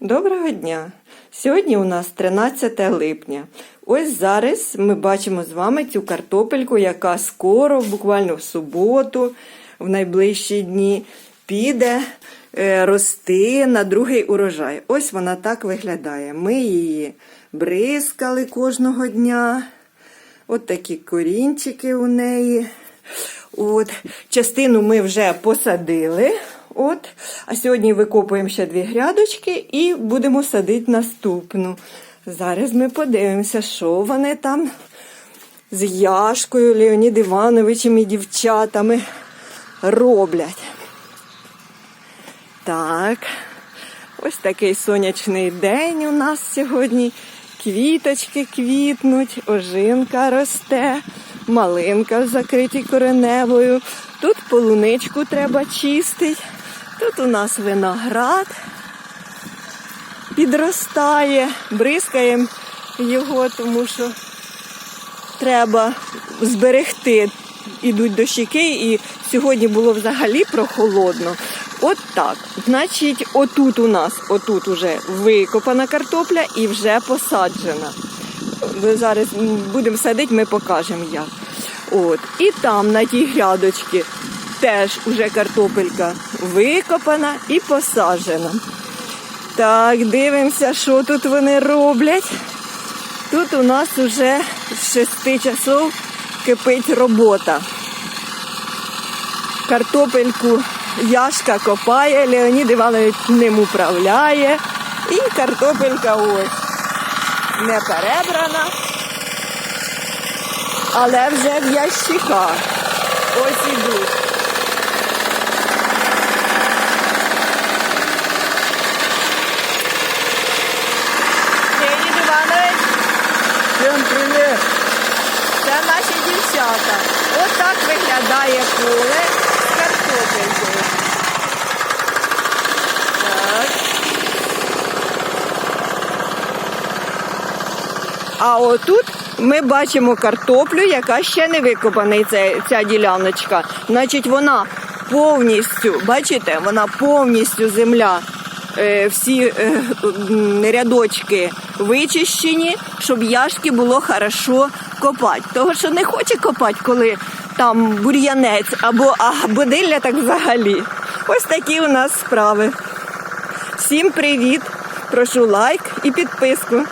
Доброго дня! Сьогодні у нас 13 липня. Ось зараз ми бачимо з вами цю картопельку, яка скоро, буквально в суботу, в найближчі дні, піде е, рости на другий урожай. Ось вона так виглядає. Ми її бризкали кожного дня. От такі корінчики у неї. От, частину ми вже посадили. От, а сьогодні викопуємо ще дві грядочки і будемо садити наступну. Зараз ми подивимося, що вони там з Яшкою, Леонід Івановичем і дівчатами роблять. Так, ось такий сонячний день у нас сьогодні. Квіточки квітнуть, ожинка росте, малинка в закритій кореневою. Тут полуничку треба чистити. Тут у нас виноград підростає, бризкаємо його, тому що треба зберегти. Ідуть дощики, і сьогодні було взагалі прохолодно. От так. Значить, отут у нас, отут уже викопана картопля і вже посаджена. Зараз будемо садити, ми покажемо як. От. І там на тій грядочці теж уже картопелька викопана і посаджена. Так, дивимося, що тут вони роблять. Тут у нас уже з 6 часов кипить робота. Картопельку Яшка копає, Леонід Іванович ним управляє. І картопелька ось не перебрана, але вже в ящиках. Ось ідуть. Леонід Іванович, Всем привет! це наші дівчата. Ось так виглядає поле з картопелькою. А отут ми бачимо картоплю, яка ще не викопана, ця, ця діляночка. Значить, вона повністю, бачите, вона повністю земля. е, Всі е, рядочки вичищені, щоб яшки було хорошо копати. Того, що не хоче копати, коли там бур'янець або а бодилля, так взагалі. Ось такі у нас справи. Всім привіт! Прошу лайк і підписку.